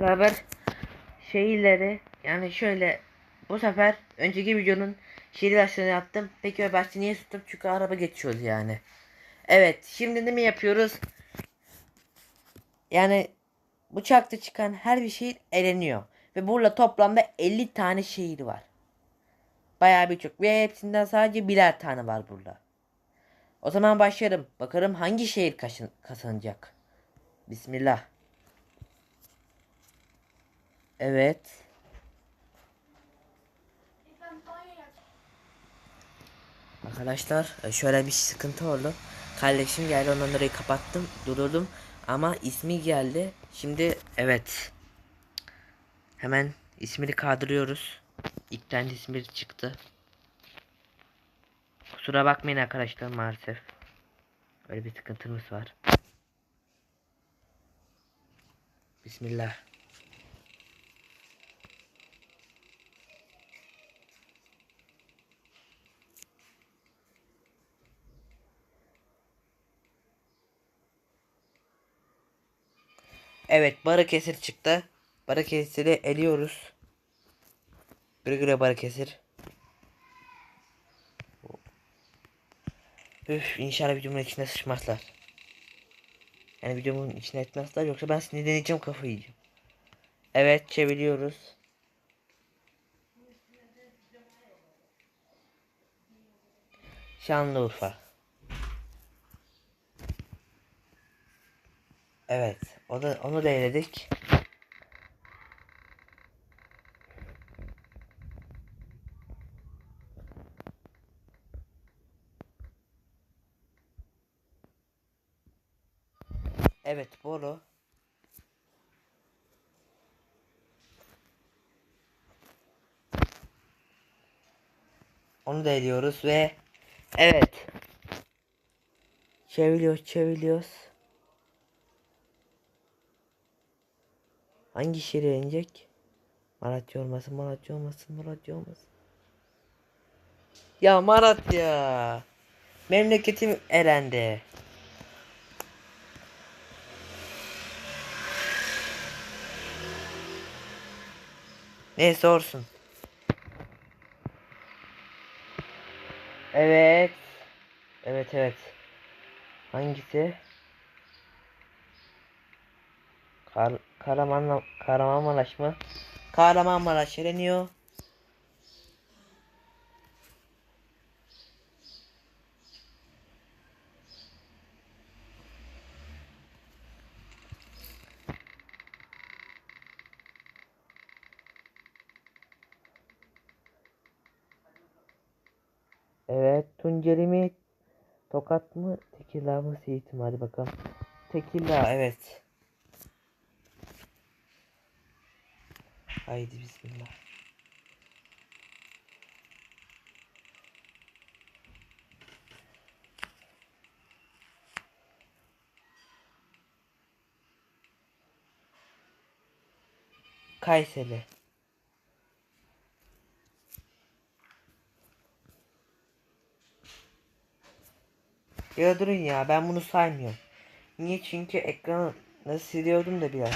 beraber şehirleri yani şöyle bu sefer önceki videonun şehir versiyonu yaptım. Peki ve başta niye tuttum? Çünkü araba geçiyordu yani. Evet şimdi ne mi yapıyoruz? Yani bıçakta çıkan her bir şehir eleniyor. Ve burada toplamda 50 tane şehir var. Bayağı birçok. Ve hepsinden sadece birer tane var burada. O zaman başlarım. Bakalım hangi şehir kazanacak. Bismillah. Evet. Arkadaşlar e, şöyle bir sıkıntı oldu. Kardeşim geldi ondan orayı kapattım durdurdum ama ismi geldi. Şimdi evet. Hemen ismini kaldırıyoruz. İlk tane ismi çıktı. Kusura bakmayın arkadaşlar maalesef. Öyle bir sıkıntımız var. Bismillah. Evet Balıkesir çıktı. Balıkesir'i eliyoruz. Güle güle Balıkesir. Üf inşallah videomun içine sıçmazlar. Yani videomun içine etmezler yoksa ben sinirleneceğim kafayı yiyeceğim. Evet çeviriyoruz. Şanlıurfa. Evet, o da onu da eledik. Evet, Bolu. Onu da eliyoruz ve evet. Çeviriyoruz, çeviriyoruz. Hangi şehir inecek? Malatya olmasın, Malatya olmasın, Malatya olmasın. Ya Malatya. Memleketim elendi. Neyse olsun. Evet. Evet evet. Hangisi? Kar Karaman Kahramanmaraş mı? Kahramanmaraş eleniyor. Evet, Tunceli mi? Tokat mı? Tekirdağ mı? Siirt mi? Hadi bakalım. Tekirdağ, evet. Haydi bismillah. Kayseri. Ya durun ya ben bunu saymıyorum. Niye? Çünkü ekranı siliyordum da biraz.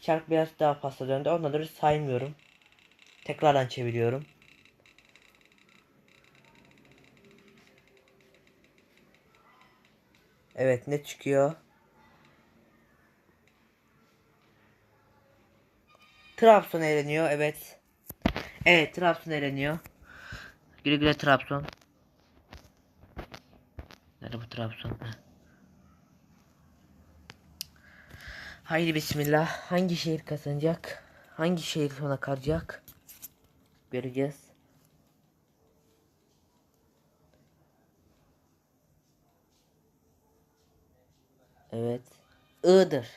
Çark biraz daha fazla döndü. Onları saymıyorum. Tekrardan çeviriyorum. Evet ne çıkıyor? Trabzon eğleniyor evet. Evet Trabzon eğleniyor. Güle güle Trabzon. Nerede bu Trabzon? Heh. Haydi bismillah. Hangi şehir kazanacak? Hangi şehir sona kalacak? Göreceğiz. Evet. Iğdır.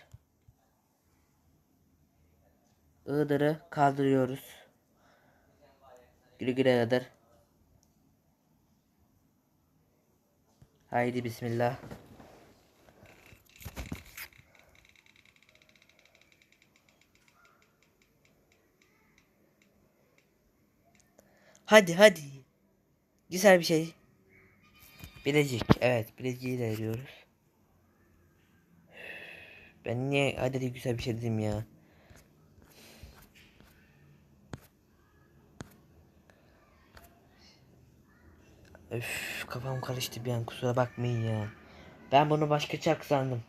Iğdır'ı kaldırıyoruz. Güle güle Iğdır. Haydi bismillah. Hadi hadi. Güzel bir şey. Bilecik. Evet Bilecik'i de ediyoruz. Ben niye hadi güzel bir şey dedim ya. Öf kafam karıştı bir an kusura bakmayın ya. Ben bunu başka çak sandım.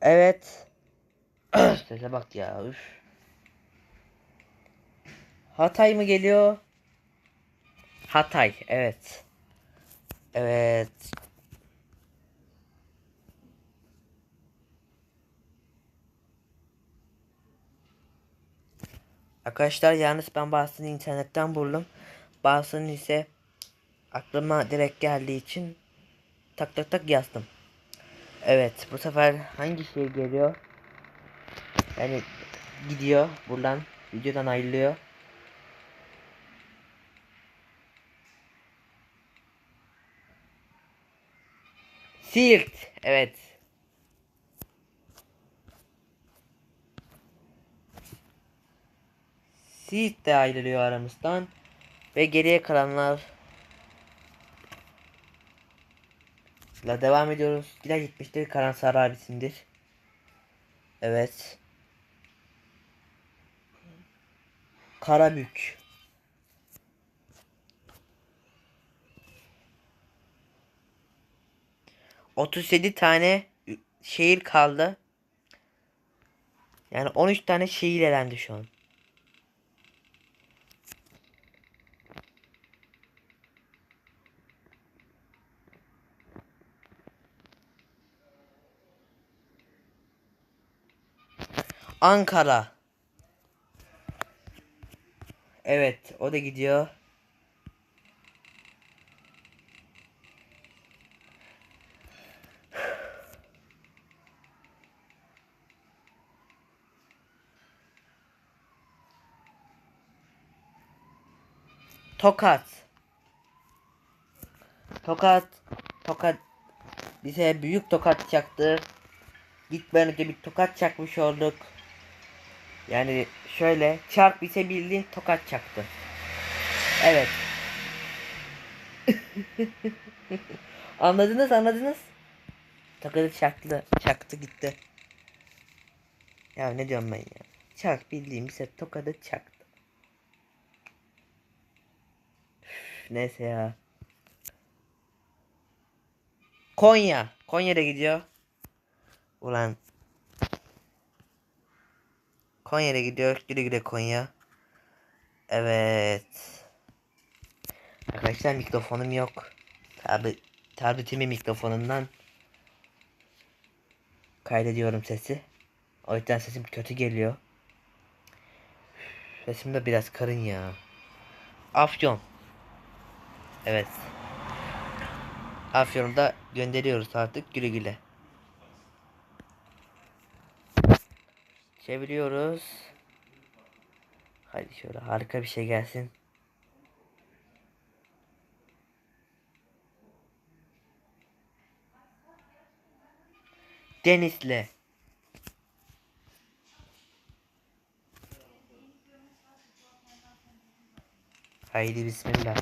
Evet. Sese bak ya üf. Hatay mı geliyor? Hatay evet. Evet. Arkadaşlar yalnız ben bazısını internetten buldum. Bazısını ise aklıma direkt geldiği için tak tak tak yazdım. Evet bu sefer hangi şey geliyor? Yani gidiyor buradan videodan ayrılıyor. Siirt evet. Siirt de ayrılıyor aramızdan. Ve geriye kalanlar La devam ediyoruz. Gider gitmiştir. Karansar abisindir. Evet. Karabük. Otuz yedi tane şehir kaldı. Yani 13 tane şehir elendi şu an. Ankara. Evet, o da gidiyor. Tokat. Tokat. Tokat. Bize büyük tokat çaktı. Gitmeden önce bir tokat çakmış olduk. Yani şöyle çarp bize bildiğin tokat çaktı. Evet. anladınız anladınız. Tokadı çaktı çaktı gitti. Ya ne diyorum ben ya. Çarp bildiğim bize tokadı çaktı. Üf, neyse ya. Konya. Konya'da gidiyor. Ulan. Konya'ya gidiyor. Güle güle Konya. Evet. Arkadaşlar mikrofonum yok. Tabi tabletimin mikrofonundan kaydediyorum sesi. O yüzden sesim kötü geliyor. Sesim de biraz karın ya. Afyon. Evet. Afyon'da gönderiyoruz artık güle güle. Çeviriyoruz. Hadi şöyle harika bir şey gelsin. Denizli. Haydi bismillah.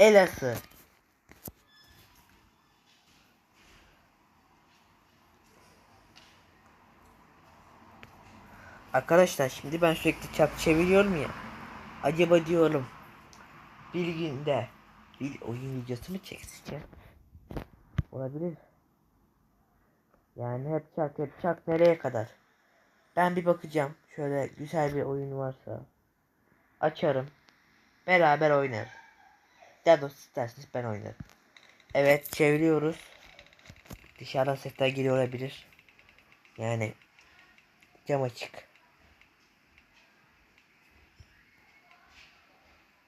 Elası. Arkadaşlar şimdi ben sürekli çark çeviriyorum ya. Acaba diyorum bir günde bir oyun videosu mu çekeceğim? Olabilir. Yani hep çark hep çark nereye kadar? Ben bir bakacağım. Şöyle güzel bir oyun varsa açarım. Beraber oynarız. Daha doğrusu isterseniz ben oynarım. Evet çeviriyoruz. Dışarıdan sesler geliyor olabilir. Yani cam açık.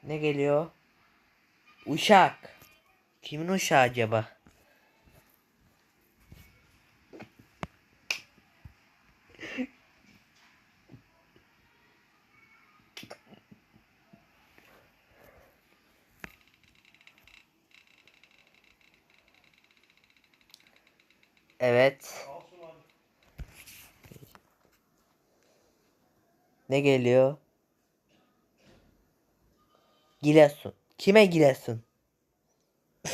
Ne geliyor? Uşak. Kimin uşağı acaba? Evet. Ne geliyor? Giresun. Kime Giresun?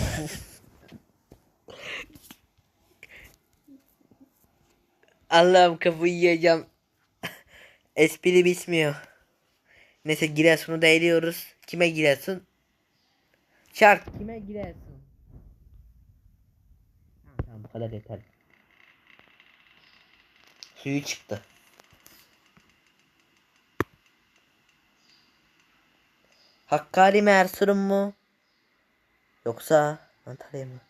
Allah'ım kafayı yiyeceğim. Espri bitmiyor. Neyse Giresun'u da eliyoruz. Kime Giresun? Çark. Kime Giresun? Tamam bu kadar yeter. Suyu çıktı. Hakkari mi Erzurum mu? Yoksa Antalya mı?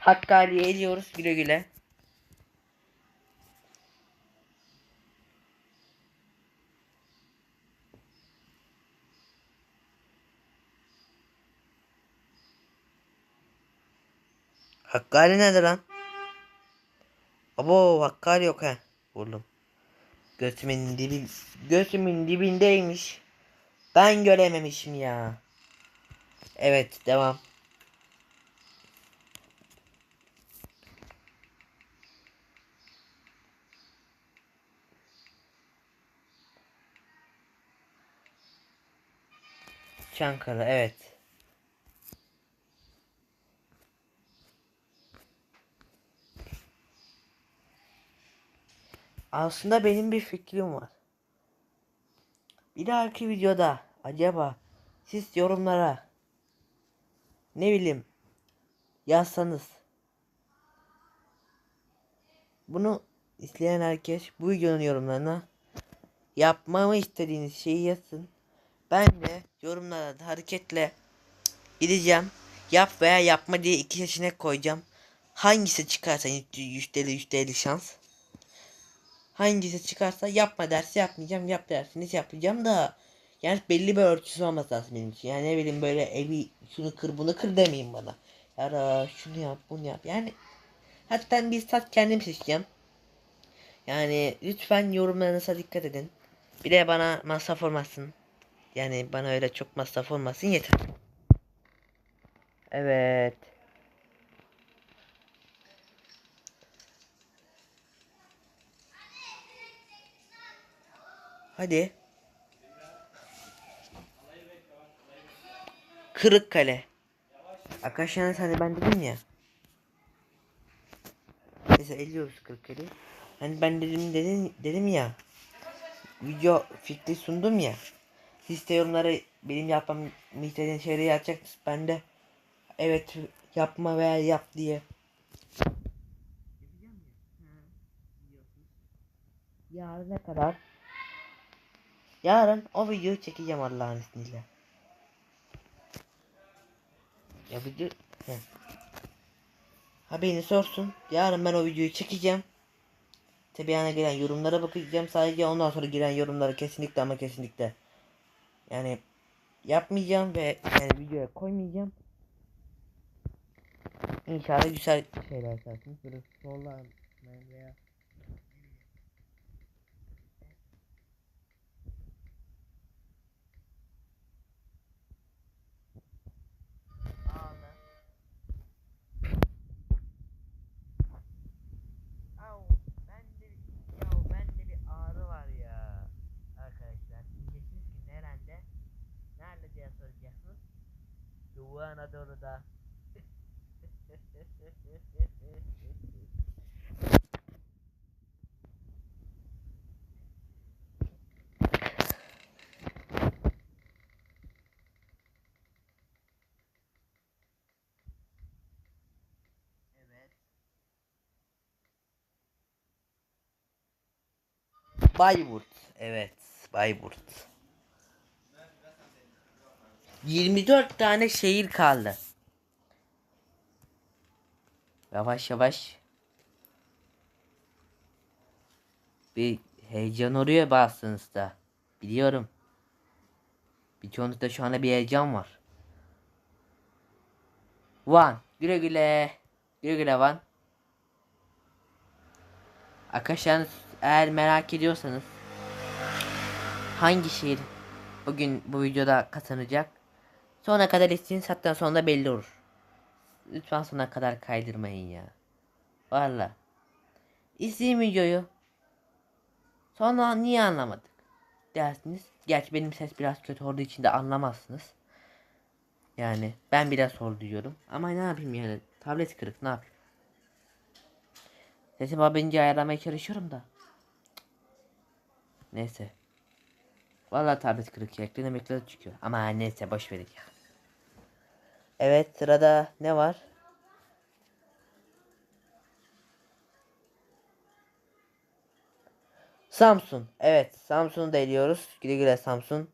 Hakkari'ye ediyoruz güle güle. Hakkari nerede lan? Abo Hakkari yok he. Buldum. Götümün dibi götümün dibindeymiş. Ben görememişim ya. Evet devam. Çankara evet. Aslında benim bir fikrim var. Bir dahaki videoda acaba siz yorumlara ne bileyim yazsanız bunu izleyen herkes bu videonun yorumlarına yapmamı istediğiniz şeyi yazsın. Ben de yorumlara hareketle gideceğim. Yap veya yapma diye iki seçenek koyacağım. Hangisi çıkarsa yüzdeli yüzdeli şans. Hangisi çıkarsa yapma dersi yapmayacağım. Yap dersiniz yapacağım da. Yani belli bir ölçüsü olması lazım benim için. Yani ne bileyim böyle evi şunu kır bunu kır demeyin bana. Ya da şunu yap bunu yap. Yani hatta bir saat kendim seçeceğim. Yani lütfen yorumlarınıza dikkat edin. Bir de bana masraf olmasın. Yani bana öyle çok masraf olmasın yeter. Evet. Hadi. Kırıkkale. Arkadaşlar hani ben dedim ya. Neyse eliyoruz Kırıkkale'yi. Hani ben dedim dedim dedim ya. Video fikri sundum ya. Siz de yorumlara benim yapmam istediğin şeyleri yazacaksınız. Ben de evet yapma veya yap diye. Yarına kadar Yarın o videoyu çekeceğim Allah'ın izniyle. Ya video He. Haberini sorsun. Yarın ben o videoyu çekeceğim. Tabi yani gelen yorumlara bakacağım. Sadece ondan sonra giren yorumları kesinlikle ama kesinlikle. Yani yapmayacağım ve yani videoya koymayacağım. İnşallah güzel şeyler yaparsınız. Böyle sollar veya Ağla. Au, bende ya bende bir ağrı var ya. Arkadaşlar diyeceksiniz ki nerede? Nerede diye soracaksınız. Anadolu'da. evet. Bayburt. Evet, Bayburt. 24 tane şehir kaldı. Yavaş yavaş. Bir heyecan oluyor bazınızda. Biliyorum. Birçoğunuzda şu anda bir heyecan var. Van. Güle güle. Güle güle Van. Arkadaşlar eğer merak ediyorsanız hangi şehir bugün bu videoda kazanacak Sonuna kadar ettiğin saatten sonra belli olur. Lütfen sona kadar kaydırmayın ya. Valla. İzleyin videoyu. Sonra niye anlamadık dersiniz. Gerçi benim ses biraz kötü olduğu için de anlamazsınız. Yani ben biraz zor duyuyorum. Ama ne yapayım yani. Tablet kırık ne yapayım. Sesim abince ayarlamaya çalışıyorum da. Neyse. Vallahi tablet kırık ya. Ekran çıkıyor. Ama neyse boş verin ya. Evet sırada ne var? Samsung. Evet Samsung'u da eliyoruz. Güle güle Samsung.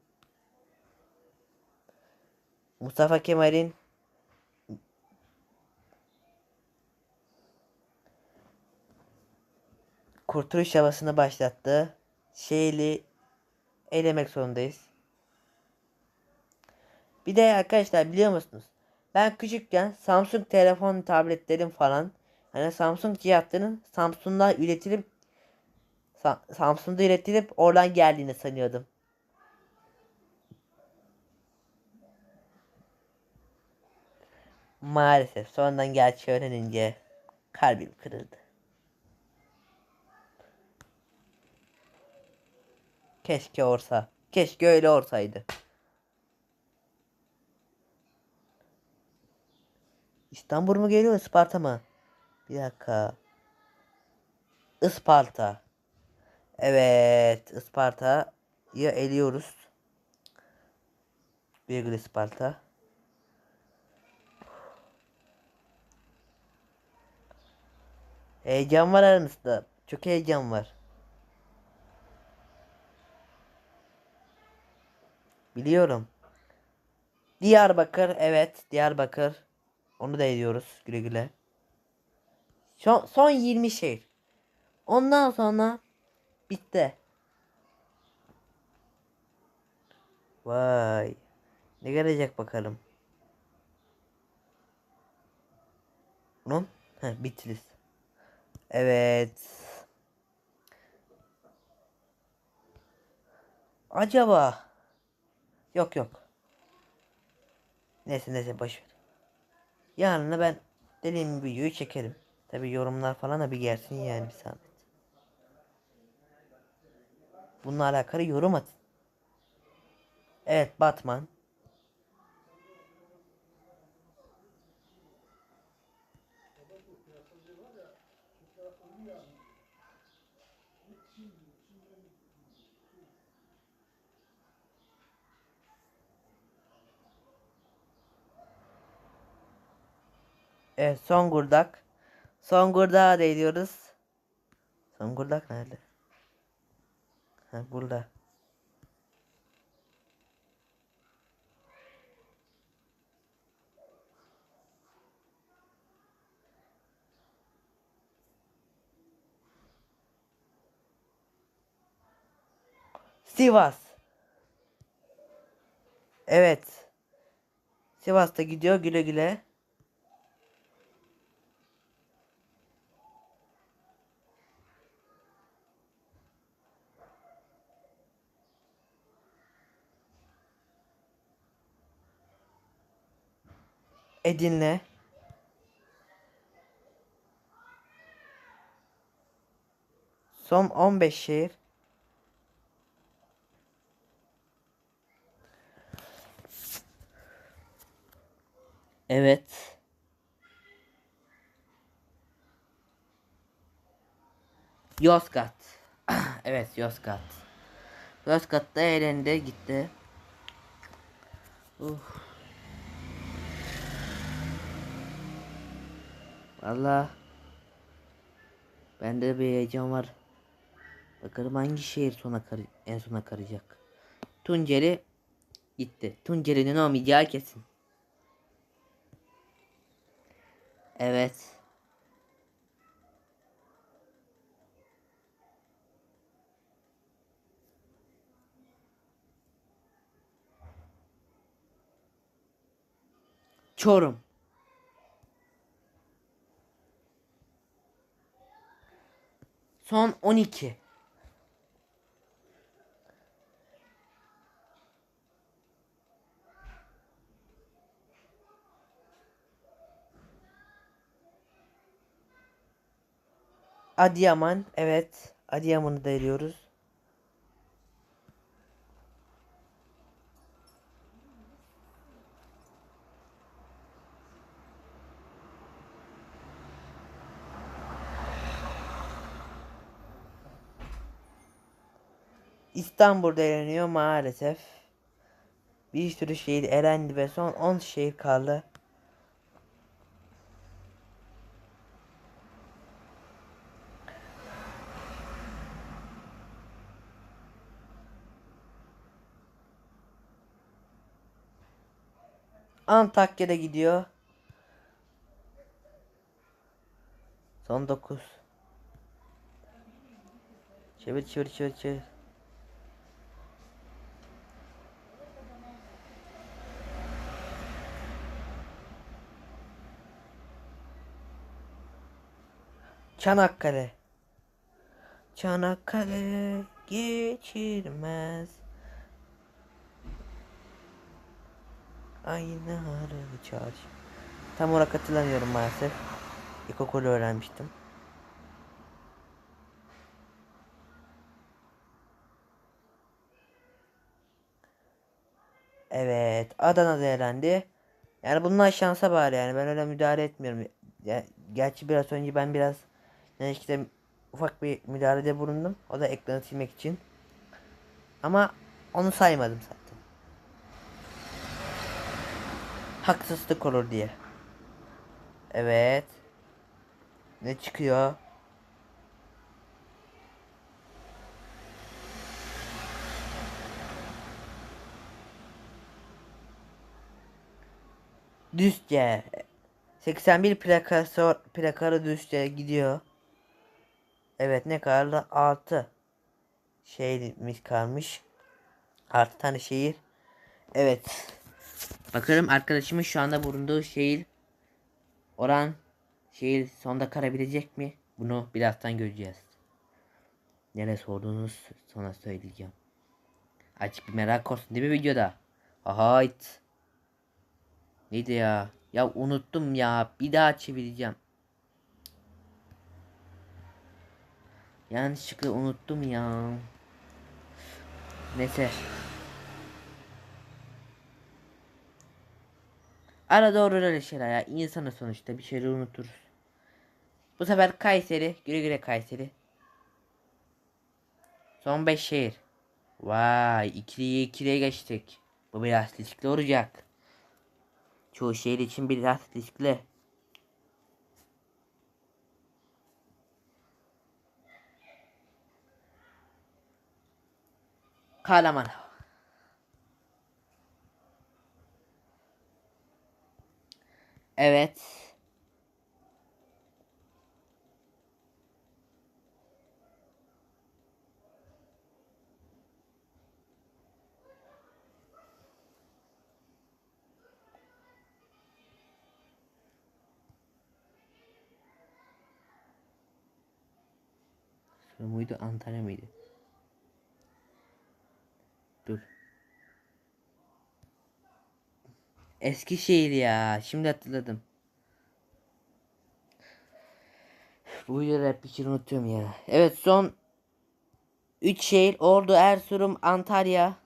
Mustafa Kemal'in kurtuluş havasını başlattı. Şeyli elemek zorundayız. Bir de arkadaşlar biliyor musunuz? Ben küçükken Samsung telefon tabletlerim falan hani Samsung cihazlarının Samsung'da üretilip Sa- Samsung'da üretilip oradan geldiğini sanıyordum. Maalesef sonradan gerçeği öğrenince kalbim kırıldı. Keşke olsa. Keşke öyle olsaydı. İstanbul mu geliyor Isparta mı? Bir dakika. Isparta. Evet Isparta'yı eliyoruz. Virgül Isparta. Heyecan var aranızda. Çok heyecan var. Biliyorum. Diyarbakır evet Diyarbakır. Onu da ediyoruz güle güle. Son, son 20 şehir. Ondan sonra bitti. Vay. Ne gelecek bakalım. Lan? Heh, Bitlis. Evet. Acaba Yok yok. Neyse neyse boş. Yarın da ben dediğim videoyu çekerim. Tabi yorumlar falan da bir gelsin yani bir zahmet. Bununla alakalı yorum atın. Evet Batman. Evet son gurdak. Son gurdağa değiyoruz. Son gurdak nerede? Ha burada. Sivas. Evet. Sivas'ta gidiyor güle güle. Edirne. Son 15 şehir. Evet. Yozgat. evet Yozgat. Yozgat'ta eğlendi gitti. Uf. Valla bende bir heyecan var. Bakalım hangi şehir sona kar en sona karacak. Tunceli gitti. Tunceli'nin olmayacağı kesin. Evet. Çorum. Son 12. Adıyaman. Evet. Adıyaman'ı da eliyoruz. İstanbul'da eleniyor maalesef. Bir sürü şehir elendi ve son 10 şehir kaldı. Antakya'da gidiyor. Son 9. Çevir çevir çevir çevir. Çanakkale. Çanakkale geçirmez. Aynı harı çağır. Tam olarak hatırlamıyorum maalesef. İlkokulu öğrenmiştim. Evet. Adana'da elendi. Yani bunlar şansa bari yani. Ben öyle müdahale etmiyorum. Ya, gerçi biraz önce ben biraz yani işte ufak bir müdahalede bulundum. O da ekranı silmek için. Ama onu saymadım zaten. Haksızlık olur diye. Evet. Ne çıkıyor? Düzce. 81 plakası plakalı Düzce gidiyor. Evet ne kaldı? 6 şeyimiz kalmış. 6 tane şehir. Evet. Bakalım arkadaşımın şu anda bulunduğu şehir oran şehir sonda karabilecek mi? Bunu birazdan göreceğiz. Nere sorduğunuz sonra söyleyeceğim. Açık bir merak olsun değil mi videoda? Ahayt. Neydi ya? Ya unuttum ya. Bir daha çevireceğim. Yanlışlıkla unuttum ya. Neyse. Arada olur öyle şeyler ya. İnsanı sonuçta bir şeyleri unuturuz. Bu sefer Kayseri. Güle güle Kayseri. Son 5 şehir. Vay ikiliye ikiliye geçtik. Bu biraz riskli olacak. Çoğu şehir için biraz riskli. Kahraman. Evet. Mıydı Antalya mıydı? Dur. Eskişehir ya. Şimdi hatırladım. Bu videoda hep bir unutuyorum ya. Evet son 3 şehir Ordu, Erzurum, Antalya.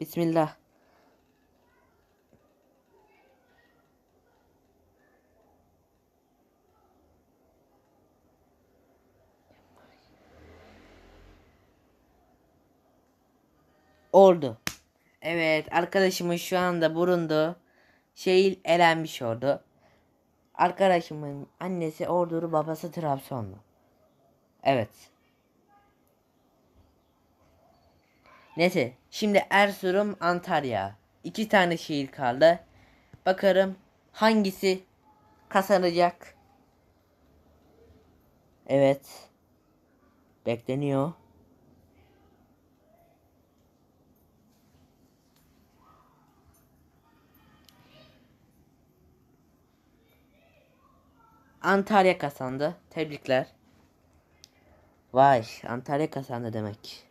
Bismillah. Ordu. Evet arkadaşımın şu anda burundu. Şey elenmiş oldu. Arkadaşımın annesi Ordulu babası Trabzonlu. Evet. Neyse şimdi Erzurum Antalya. İki tane şehir kaldı. Bakarım hangisi kazanacak. Evet. Bekleniyor. Antalya kazandı. Tebrikler. Vay Antalya kazandı demek.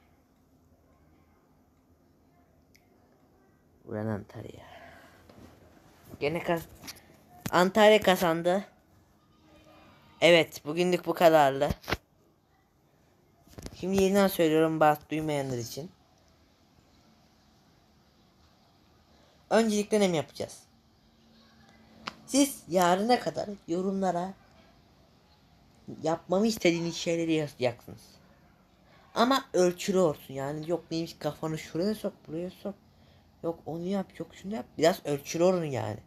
Buran Antalya. Gene kaz Antalya kazandı. Evet bugünlük bu kadardı. Şimdi yeniden söylüyorum bazı duymayanlar için. Öncelikle ne mi yapacağız? Siz yarına kadar yorumlara yapmamı istediğiniz şeyleri yazacaksınız. Ama ölçülü olsun yani yok neymiş kafanı şuraya sok buraya sok. Yok onu yap yok şunu yap. Biraz ölçülü olun yani.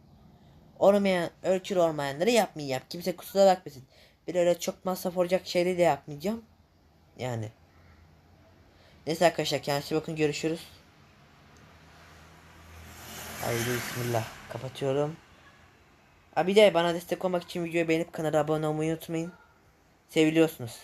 Olmayan ölçülü olmayanları yapmayacağım. Kimse kusura bakmasın. Bir öyle çok masraf olacak şeyleri de yapmayacağım. Yani. Neyse arkadaşlar kendinize bakın görüşürüz. Haydi bismillah. Kapatıyorum. Ha bir de bana destek olmak için videoyu beğenip kanala abone olmayı unutmayın. Seviliyorsunuz.